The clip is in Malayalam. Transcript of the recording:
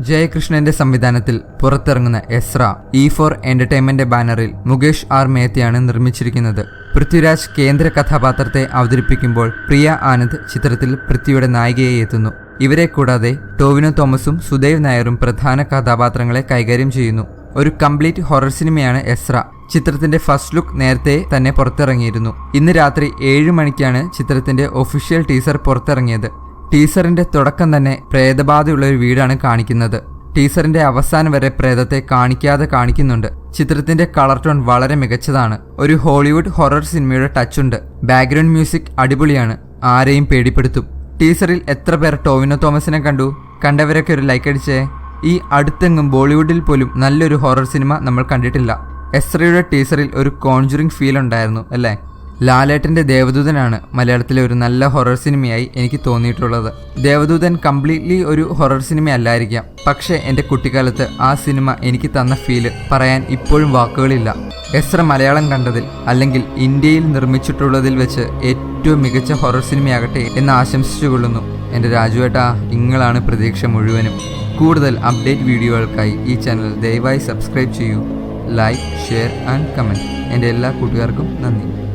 ജയകൃഷ്ണന്റെ സംവിധാനത്തിൽ പുറത്തിറങ്ങുന്ന എസ്ര ഇ ഫോർ എന്റർടൈൻമെന്റ് ബാനറിൽ മുകേഷ് ആർ മേത്തയാണ് നിർമ്മിച്ചിരിക്കുന്നത്. പൃഥ്വിരാജ് കേന്ദ്ര കഥാപാത്രത്തെ അവതരിപ്പിക്കുമ്പോൾ പ്രിയ ആനന്ദ് ചിത്രത്തിൽ പൃഥ്വിയുടെ നായികയെ എത്തുന്നു. ഇവരെ കൂടാതെ ടോവിനോ തോമസും സുദേവ് നായരും പ്രധാന കഥാപാത്രങ്ങളെ കൈകാര്യം ചെയ്യുന്നു. ഒരു കംപ്ലീറ്റ് ഹൊറർ സിനിമയാണ് എസ്ര. ചിത്രത്തിന്റെ ഫസ്റ്റ് ലുക്ക് നേരത്തെ തന്നെ പുറത്തിറങ്ങിയിരുന്നു. ഇന്ന് രാത്രി ഏഴ് മണിക്കാണ് ചിത്രത്തിന്റെ ഒഫീഷ്യൽ ടീസർ പുറത്തിറങ്ങിയത്. ടീസറിന്റെ തുടക്കം തന്നെ പ്രേതബാധയുള്ള ഒരു വീടാണ് കാണിക്കുന്നത്. ടീസറിന്റെ അവസാനം വരെ പ്രേതത്തെ കാണിക്കാതെ കാണിക്കുന്നുണ്ട്. ചിത്രത്തിന്റെ കളർ ടോൺ വളരെ മികച്ചതാണ്. ഒരു ഹോളിവുഡ് ഹൊറർ സിനിമയുടെ ടച്ച് ഉണ്ട് ബാക്ക്ഗ്രൗണ്ട് മ്യൂസിക് അടിപൊളിയാണ്. ആരെയും പേടിപ്പെടുത്തും. ടീസറിൽ എത്ര പേർ ടോവിനോ തോമസിനെ കണ്ടു? കണ്ടവരൊക്കെ ഒരു ലൈക്ക് അടിച്ചേ. ഈ അടുത്തെങ്ങും ബോളിവുഡിൽ പോലും നല്ലൊരു ഹൊറർ സിനിമ നമ്മൾ കണ്ടിട്ടില്ല. എസ്രയുടെ ടീസറിൽ ഒരു കോൺജുറിങ് ഫീൽ ഉണ്ടായിരുന്നു അല്ലേ? ലാലേട്ടന്റെ ദേവദൂതനാണ് മലയാളത്തിലെ ഒരു നല്ല ഹൊറർ സിനിമയായി എനിക്ക് തോന്നിയിട്ടുള്ളത്. ദേവദൂതൻ കംപ്ലീറ്റ്ലി ഒരു ഹൊറർ സിനിമ അല്ലായിരിക്കാം. പക്ഷേ എന്റെ കുട്ടിക്കാലത്ത് ആ സിനിമ എനിക്ക് തന്ന ഫീൽ പറയാൻ ഇപ്പോഴും വാക്കുകളില്ല. എത്ര മലയാളം കണ്ടതിൽ അല്ലെങ്കിൽ ഇന്ത്യയിൽ നിർമ്മിച്ചിട്ടുള്ളതിൽ വെച്ച് ഏറ്റവും മികച്ച ഹൊറർ സിനിമയാകട്ടെ എന്ന് ആശംസിച്ചുകൊള്ളുന്നു എന്റെ രാജുവേട്ടാ നിങ്ങളാണ് പ്രതീക്ഷ മുഴുവനും. കൂടുതൽ അപ്ഡേറ്റ് വീഡിയോകൾക്കായി ഈ ചാനൽ ദയവായി സബ്സ്ക്രൈബ് ചെയ്യൂ. ലൈക്ക് ഷെയർ ആൻഡ് കമന്റ് എന്റെ എല്ലാ കൂട്ടുകാർക്കും നന്ദി.